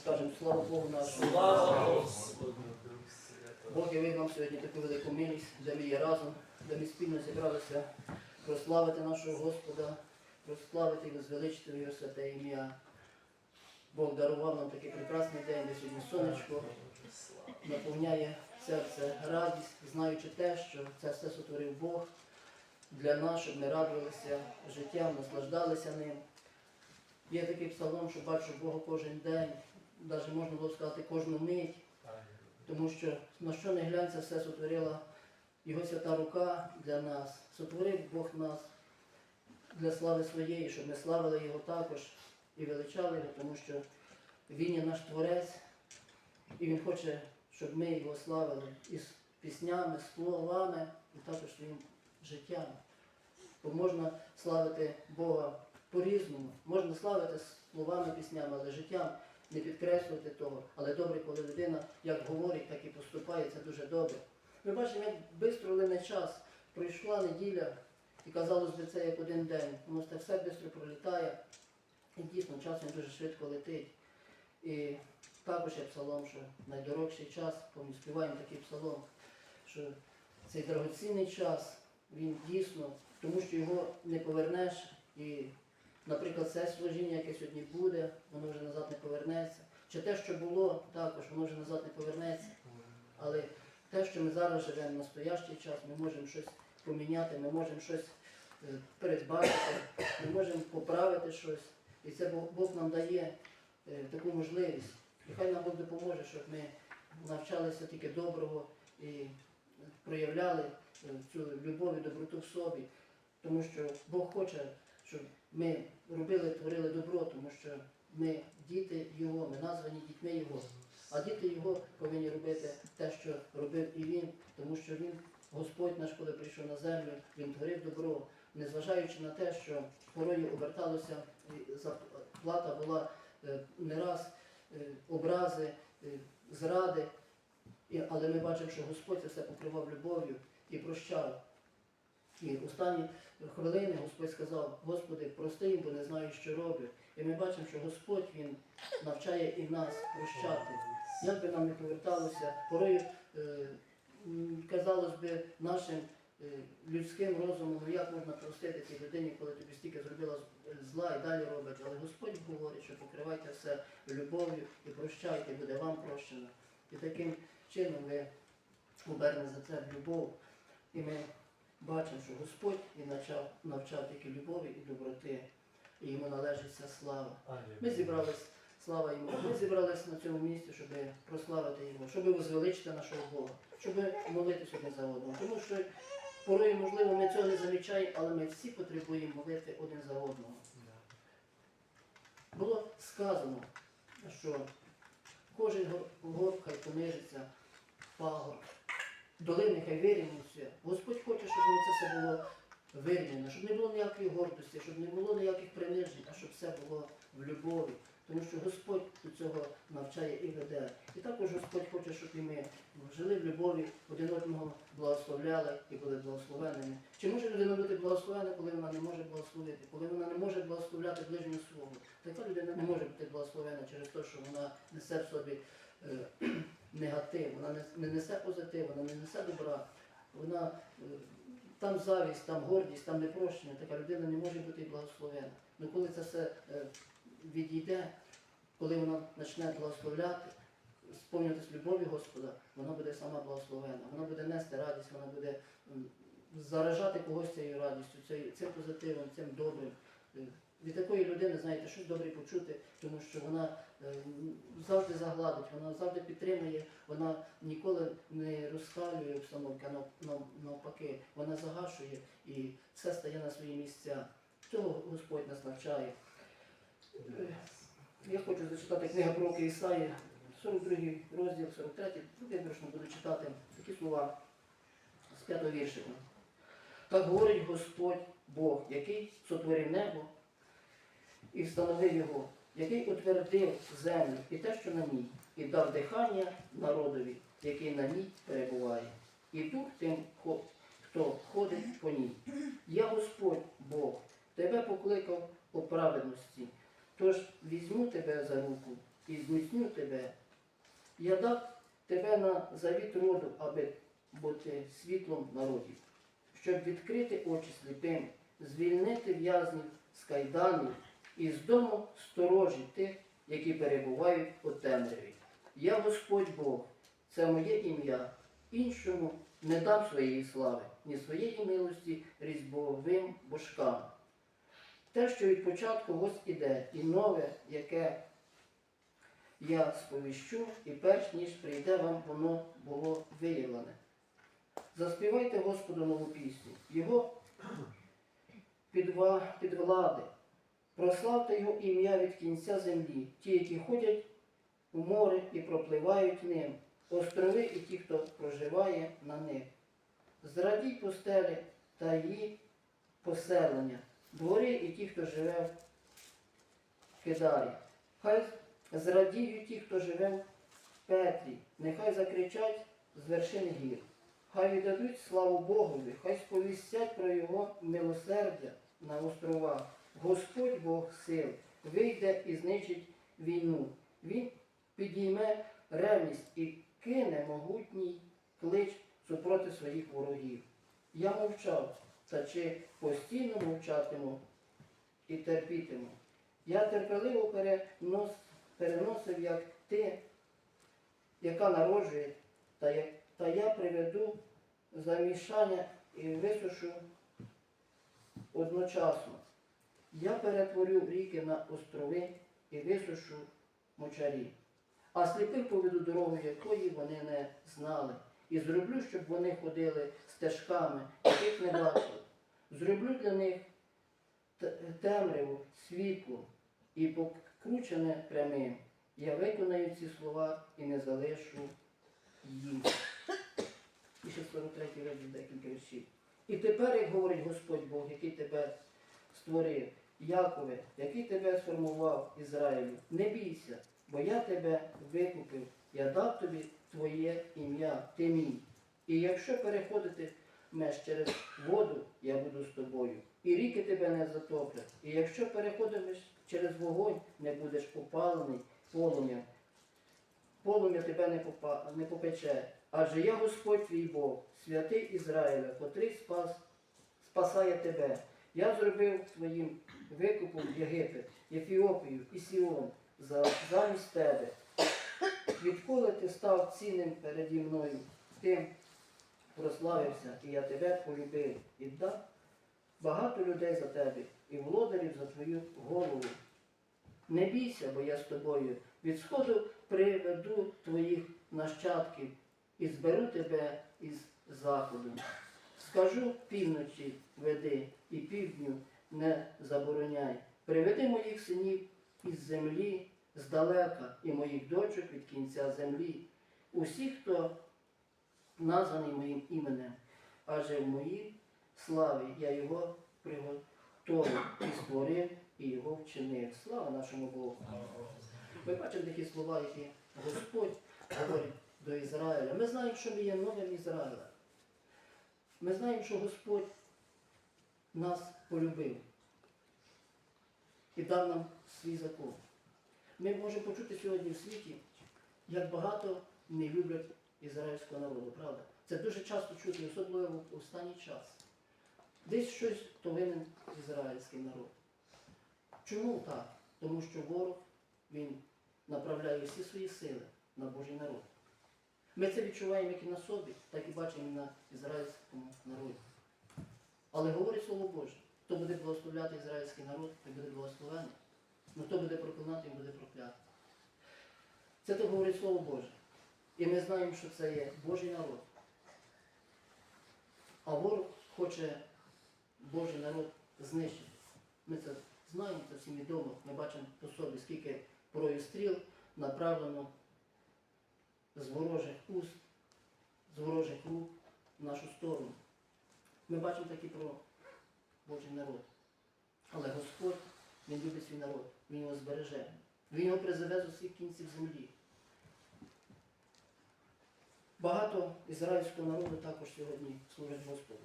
скажемо слава Богу нашому. Слава Господу! Бог явив нам сьогодні таку велику милість, де ми є разом, де ми спільно зібралися прославити нашого Господа, прославити і возвеличити його святе ім'я. Бог дарував нам такий прекрасний день, де сьогодні сонечко наповняє серце радість, знаючи те, що це все сотворив Бог для нас, щоб ми радувалися життям, наслаждалися ним. Є такий псалом, що бачу Бога кожен день, навіть можна було сказати кожну мить. Тому що на що не глянь, це все сотворила Його свята рука для нас. Сотворив Бог нас для слави своєї, щоб ми славили Його також і величали Його, тому що Він є наш Творець, і Він хоче, щоб ми його славили із піснями, словами і також своїм життям. Бо можна славити Бога по-різному, можна славити словами, піснями, але життям не підкреслювати того. Але добре, коли людина як говорить, так і поступає, це дуже добре. Ми бачимо, як швидко лине час. Пройшла неділя, і казалось би, це як один день. Воно це все швидко пролітає. І дійсно час він дуже швидко летить. І також є псалом, що найдорожчий час, ми співаємо такий псалом, що цей дорогоцінний час, він дійсно, тому що його не повернеш. І, наприклад, це служіння, яке сьогодні буде, воно вже назад не повернеться. Чи те, що було, також воно вже назад не повернеться. Але те, що ми зараз живемо в настоящий час, ми можемо щось поміняти, ми можемо щось е, передбачити, ми можемо поправити щось. І це Бог- нам дає е, таку можливість. І хай нам Бог допоможе, щоб ми навчалися тільки доброго і проявляли е, цю любов і доброту в собі. Тому що Бог хоче, щоб ми робили, творили добро, тому що ми діти Його, ми названі дітьми Його. А діти Його повинні робити те, що робив і Він, тому що Він, Господь наш, коли прийшов на землю, Він творив добро, незважаючи на те, що порою оберталося, і заплата була е, не раз е, образи, е, зради, але ми бачимо, що Господь це все покривав любов'ю і прощав. І останні хвилини Господь сказав, Господи, прости їм, бо не знаю, що роблять. І ми бачимо, що Господь Він навчає і нас прощати. Як би нам не поверталося, порою, е, казалось би, нашим е, людським розумом, ну як можна простити тій людині, коли тобі стільки зробила зла і далі робить. Але Господь говорить, що покривайте все любов'ю і прощайте, буде вам прощено. І таким чином ви оберне за це любов. І ми бачимо, що Господь і навчав, навчав тільки любові і доброти, і йому належить ця слава. Ми зібрались, слава йому, ми зібрались на цьому місці, щоб прославити його, щоб возвеличити нашого Бога, щоб молитися один за одного. Тому що порою, можливо, ми цього не замічаємо, але ми всі потребуємо молити один за одного. Було сказано, що кожен гор- гор хай понижиться, пагор, долини хай вирівнюються. Господь хоче, щоб воно це все було вирівняно, щоб не було ніякої гордості, щоб не було ніяких принижень, а щоб все було в любові. Тому що Господь до цього навчає і веде. І також Господь хоче, щоб і ми жили в любові, один одного благословляли і були благословеними. Чи може людина бути благословена, коли вона не може благословити, коли вона не може благословляти ближнього свого? Така людина не може бути благословена через те, що вона несе в собі е, негатив, вона не несе позитив, вона не несе добра, вона е, там завість, там гордість, там непрощення, така людина не може бути благословена. Ну коли це все е, відійде, коли вона почне благословляти, сповнюватись любові Господа, вона буде сама благословена, вона буде нести радість, вона буде заражати когось цією радістю, цим позитивом, цим добрим. Е, Від такої людини, знаєте, щось добре почути, тому що вона завжди загладить, вона завжди підтримує, вона ніколи не розхалює обстановки, а нав- нав- навпаки, вона загашує і все стає на свої місця. Цього Господь нас навчає. Е, Я хочу зачитати книга пророка Ісаї, 42 розділ, 43, виборочно буду читати такі слова з п'ятого віршика. Так говорить Господь Бог, який сотворив небо і встановив його, який утвердив землю і те, що на ній, і дав дихання народові, який на ній перебуває, і дух тим, хто ходить по ній. Я Господь Бог, тебе покликав у праведності, Тож візьму тебе за руку і зміцню тебе. Я дав тебе на завіт роду, аби бути світлом народів, щоб відкрити очі сліпим, звільнити в'язнів з кайданів і з дому сторожі тих, які перебувають у темряві. Я Господь Бог, це моє ім'я, іншому не дам своєї слави, ні своєї милості різьбовим божкам. Те, що від початку ось іде, і нове, яке я сповіщу, і перш ніж прийде вам, воно було виявлене. Заспівайте Господу нову пісню, Його підва, підвлади. Прославте Його ім'я від кінця землі, ті, які ходять у море і пропливають ним, острови і ті, хто проживає на них. Зрадій пустелі та її поселення, двори і ті, хто живе в Кидарі. Хай зрадіють ті, хто живе в Петрі, нехай закричать з вершини гір. Хай віддадуть славу Богові, хай сповістять про Його милосердя на островах. Господь Бог сил вийде і знищить війну. Він підійме ревність і кине могутній клич супроти своїх ворогів. Я мовчав, та чи постійно мовчатиму і терпітиму. Я терпеливо перенос, переносив, як ти, яка народжує, та, та я приведу замішання і висушу одночасно. Я перетворю ріки на острови і висушу мочарі, а сліпих поведу дорогу, якої вони не знали, і зроблю, щоб вони ходили стежками, яких не бачили. Зроблю для них темряву, світло і покручене прямим. Я виконаю ці слова і не залишу їм. І ще 43 розділ декілька віршів. І тепер, як говорить Господь Бог, який тебе створив, Якове, який тебе сформував Ізраїлю, не бійся, бо я тебе викупив, я дав тобі твоє ім'я, ти мій. І якщо переходити меж через воду, я буду з тобою, і ріки тебе не затоплять. І якщо переходиш через вогонь, не будеш опалений полум'ям. Полум'я тебе не, попа, не попече. Адже я Господь твій Бог, святий Ізраїля, котрий спас, спасає тебе. Я зробив твоїм викупом Єгипет, Ефіопію і Сіон за, замість тебе. Відколи ти став цінним переді мною, тим прославився, і я тебе полюбив, і дав багато людей за тебе, і володарів за твою голову. Не бійся, бо я з тобою. Від сходу приведу твоїх нащадків і зберу тебе із заходу. Скажу півночі веди і півдню не забороняй. Приведи моїх синів із землі здалека і моїх дочок від кінця землі. Усі, хто названий моїм іменем, адже в моїй славі я його приготовив і створив і його вчинив. Слава нашому Богу. Ми бачимо такі слова, які Господь говорить до Ізраїля. Ми знаємо, що ми є новим Ізраїлем. Ми знаємо, що Господь нас полюбив і дав нам свій закон. Ми можемо почути сьогодні в світі, як багато не люблять ізраїльського народу, правда? Це дуже часто чути, особливо в останній час. Десь щось то винен ізраїльський народ. Чому так? Тому що ворог він направляє всі свої сили на Божий народ. Ми це відчуваємо як і на собі, так і бачимо і на ізраїльському народі. Але говорить Слово Боже, хто буде благословляти ізраїльський народ, той буде благословений. Ну хто буде проклинати, він буде проклятий. Це то говорить Слово Боже. І ми знаємо, що це є Божий народ. А ворог хоче Божий народ знищити. Ми це знаємо, це всім відомо. Ми бачимо по собі, скільки порою стріл направлено з ворожих уст, з ворожих рук в нашу сторону. Ми бачимо такі про Божий народ. Але Господь, Він любить свій народ, Він його збереже. Він його призове з усіх кінців землі. Багато ізраїльського народу також сьогодні служать Господу.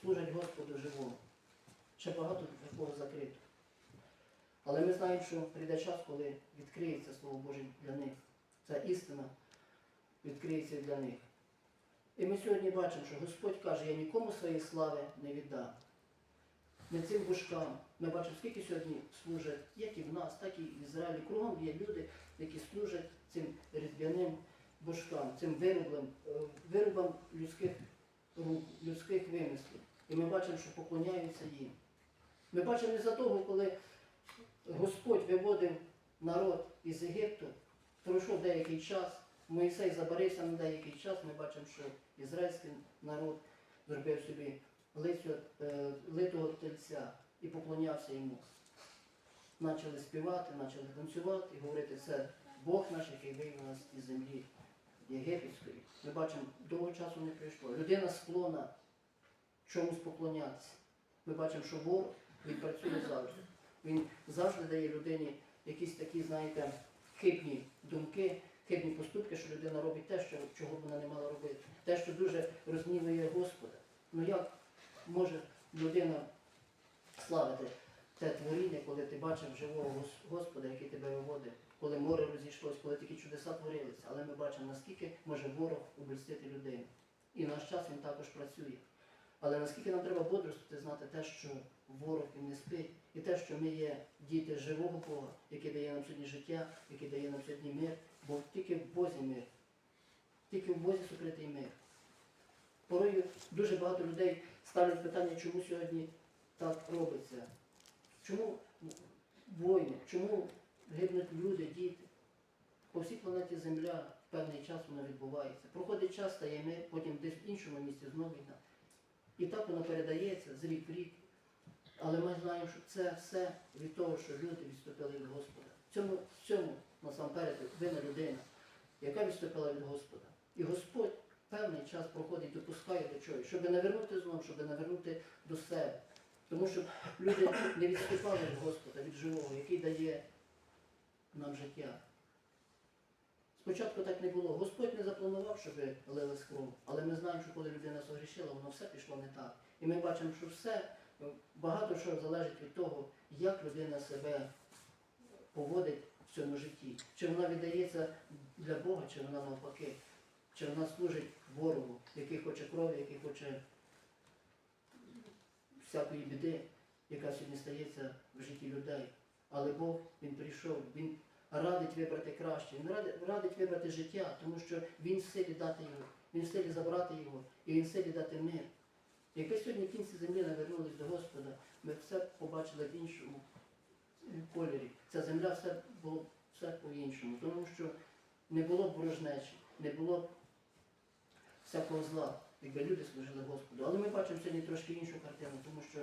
Служать Господу живому. Ще багато такого закрито. Але ми знаємо, що прийде час, коли відкриється Слово Боже для них. Ця істина відкриється для них. І ми сьогодні бачимо, що Господь каже, я нікому своєї слави не віддам. Не цим божкам. Ми бачимо, скільки сьогодні служать, як і в нас, так і в Ізраїлі. Кругом є люди, які служать цим різдвяним божкам, цим виробам, е, виробам людських рук, людських вимислів. І ми бачимо, що поклоняються їм. Ми бачимо із-за того, коли Господь виводив народ із Єгипту, пройшов деякий час, Моїсей забарився на деякий час, ми бачимо, що ізраїльський народ зробив собі литого тельця і поклонявся йому. Почали співати, почали танцювати і говорити, це Бог наш, який вивів нас із землі єгипетської. Ми бачимо, довго часу не пройшло. Людина склона чомусь поклонятися. Ми бачимо, що ворог він працює завжди. Він завжди дає людині якісь такі, знаєте, хибні думки, хибні поступки, що людина робить те, що, чого вона не мала робити. Те, що дуже розгнівує Господа. Ну як може людина славити те творіння, коли ти бачив живого Гос- Господа, який тебе виводив, коли море розійшлось, коли такі чудеса творилися. Але ми бачимо, наскільки може ворог обольстити людину. І в наш час він також працює. Але наскільки нам треба бодрствувати, знати те, що ворог він не спить, і те, що ми є діти живого Бога, який дає нам сьогодні життя, який дає нам сьогодні мир, бо тільки в Бозі мир, тільки в Бозі сукритий мир. Порою дуже багато людей ставлять питання, чому сьогодні так робиться. Чому війни, чому гибнуть люди, діти? По всій планеті Земля в певний час воно відбувається. Проходить час, стає мир, потім десь в іншому місці знову війна. І так воно передається з рік в рік. Але ми знаємо, що це все від того, що люди відступили від Господа. В цьому, в цьому насамперед винна людина, яка відступила від Господа. І Господь певний час проходить, допускає до чого, щоб не вернути знову, щоб не вернути до себе. Тому що люди не відступали від Господа, від живого, який дає нам життя. Спочатку так не було. Господь не запланував, щоб лили кров, але ми знаємо, що коли людина согрішила, воно все пішло не так. І ми бачимо, що все, багато що залежить від того, як людина себе поводить в цьому житті. Чи вона віддається для Бога, чи вона навпаки, чи вона служить ворогу, який хоче крові, який хоче всякої біди, яка сьогодні стається в житті людей. Але Бог він прийшов, він радить вибрати краще, він радить, вибрати життя, тому що він в силі дати його, він в силі забрати його, і він в силі дати мир. Якби сьогодні кінці землі не вернулись до Господа, ми все побачили в іншому кольорі. Ця земля все було все по-іншому, тому що не було б ворожнечі, не було б всякого зла, якби люди служили Господу. Але ми бачимо сьогодні трошки іншу картину, тому що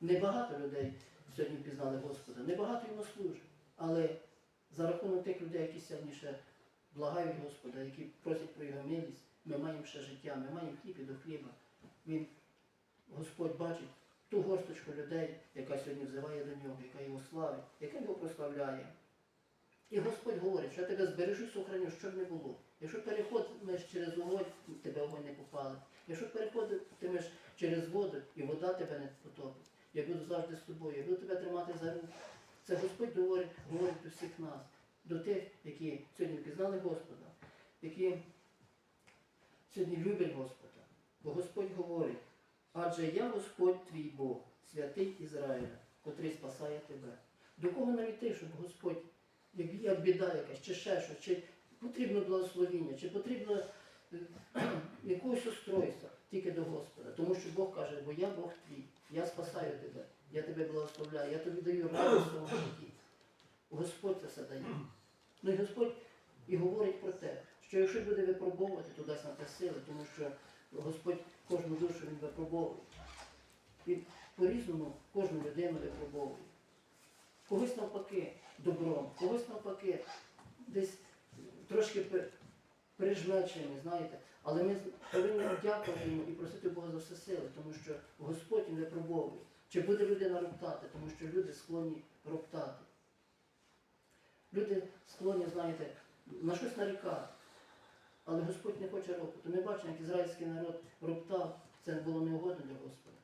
небагато людей сьогодні пізнали Господа, небагато йому служить. Але за рахунок тих людей, які сьогодні ще благають Господа, які просять про його милість, ми маємо ще життя, ми маємо хліб і до хліба. Він, Господь бачить ту горсточку людей, яка сьогодні взиває до нього, яка його славить, яка його прославляє. І Господь говорить, що я тебе збережу, сохраню, щоб не було. Якщо переходиш через вогонь, тебе вогонь не попалить. Якщо переходитимеш через воду, і вода тебе не потопить. Я буду завжди з тобою, я буду тебе тримати за руку. Це Господь говорить, говорить до всіх нас, до тих, які сьогодні пізнали Господа, які сьогодні люблять Господа. Бо Господь говорить, адже я Господь твій Бог, святий Ізраїля, котрий спасає тебе. До кого нам йти, щоб Господь, як, як біда якась, чи ще щось, чи потрібно благословіння, чи потрібно е, якогось устройства, тільки до Господа. Тому що Бог каже, бо я Бог твій, я спасаю тебе, я тебе благословляю, я тобі даю радість в своєму житті. Господь це все дає. Ну і Господь і говорить про те, що якщо буде випробовувати, то дасть на те сили, тому що Господь кожну душу він випробовує. Він по-різному кожну людину випробовує. Когось навпаки добром, когось навпаки десь трошки прижмечені, знаєте. Але ми повинні дякувати йому і просити Бога за все сили, тому що Господь він випробовує. Чи буде людина роптати, тому що люди склонні роптати. Люди склонні, знаєте, на щось нарікати. Але Господь не хоче ропоту. Ми бачимо, як ізраїльський народ роптав, це було неугодно для Господа.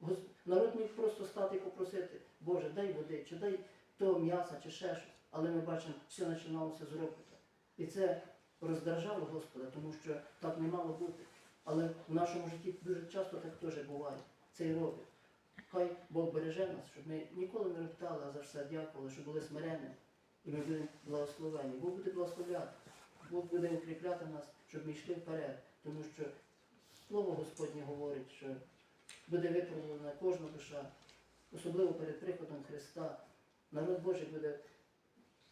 Гос- Народ міг просто стати і попросити, Боже, дай води, чи дай то м'яса чи ще щось. Але ми бачимо, все починалося з ропота. І це роздражало Господа, тому що так не мало бути. Але в нашому житті дуже часто так теж буває. Це і робить. Хай Бог береже нас, щоб ми ніколи не роптали, а за все дякували, щоб були смиренні. І ми будемо благословені. Бог буде благословляти. Бог буде укріпляти нас, щоб ми йшли вперед. Тому що Слово Господнє говорить, що буде виправлена кожна душа, особливо перед приходом Христа. Народ Божий буде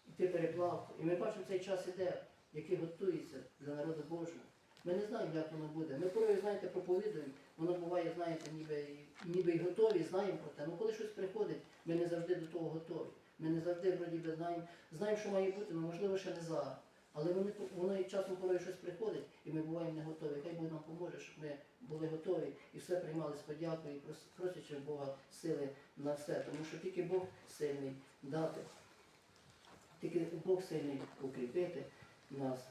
йти переплавку. І ми бачимо, цей час іде, який готується для народу Божого. Ми не знаємо, як воно буде. Ми порою, знаєте, проповідуємо, воно буває, знаєте, ніби, ніби і готові, знаємо про те. Ну коли щось приходить, ми не завжди до того готові. Ми не завжди вроді би знаємо, знаємо, що має бути, але можливо ще не зараз. Але вони, воно і часом порою щось приходить, і ми буваємо не готові. Хай Бог нам поможе, щоб ми були готові і все приймали з подякою, і просячи Бога сили на все. Тому що тільки Бог сильний дати, тільки Бог сильний укріпити нас.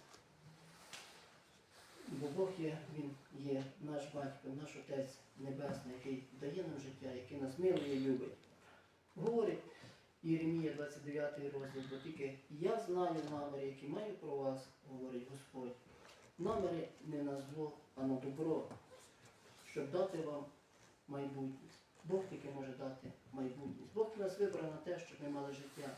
Бо Бог є, Він є наш батько, наш Отець Небесний, який дає нам життя, який нас милує і любить. Говорить Єремія 29 розділ, бо тільки я знаю наміри, які маю про вас, говорить Господь. Наміри не на зло, а на добро, щоб дати вам майбутність. Бог тільки може дати майбутність. Бог нас вибрав на те, щоб ми мали життя.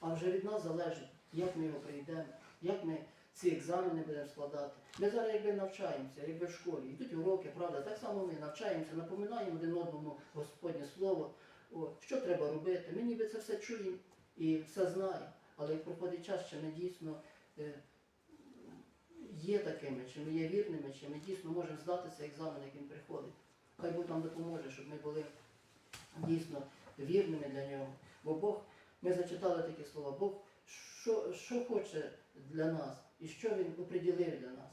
А вже від нас залежить, як ми його прийдемо, як ми ці екзамени будемо складати. Ми зараз якби навчаємося, якби в школі. Йдуть уроки, правда, так само ми навчаємося, напоминаємо один одному Господнє Слово, О, що треба робити. Ми ніби це все чуємо і все знаємо. Але як проходить час, чи ми дійсно е, є такими, чи ми є вірними, чи ми дійсно можемо здати цей екзамен, як він приходить. Хай Бог нам допоможе, щоб ми були дійсно вірними для нього. Бо Бог, ми зачитали такі слова, Бог що, що хоче для нас і що Він оприділив для нас.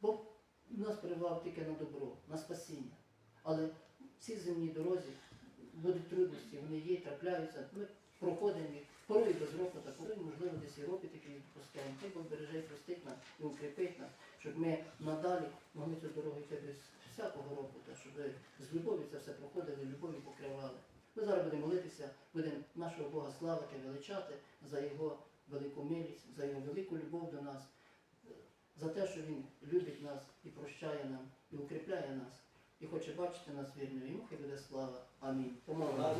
Бог нас привав тільки на добро, на спасіння. Але в цій земній дорозі будуть трудності, вони є, трапляються. Ми проходимо їх, порой без ропота, порой, можливо, десь і ропіт якийсь допускаємо. Хай Бог береже і простить нас і укріпить нас, щоб ми надалі могли цю дорогу йти без всякого ропота, щоб з любові це все проходили, любові покривали. Ми зараз будемо молитися, будемо нашого Бога славити, величати за Його велику милість, за Його велику любов до нас, за те, що Він любить нас і прощає нам, і укріпляє нас, і хоче бачити нас вірними. Йому хай буде слава. Амінь. Помолимося.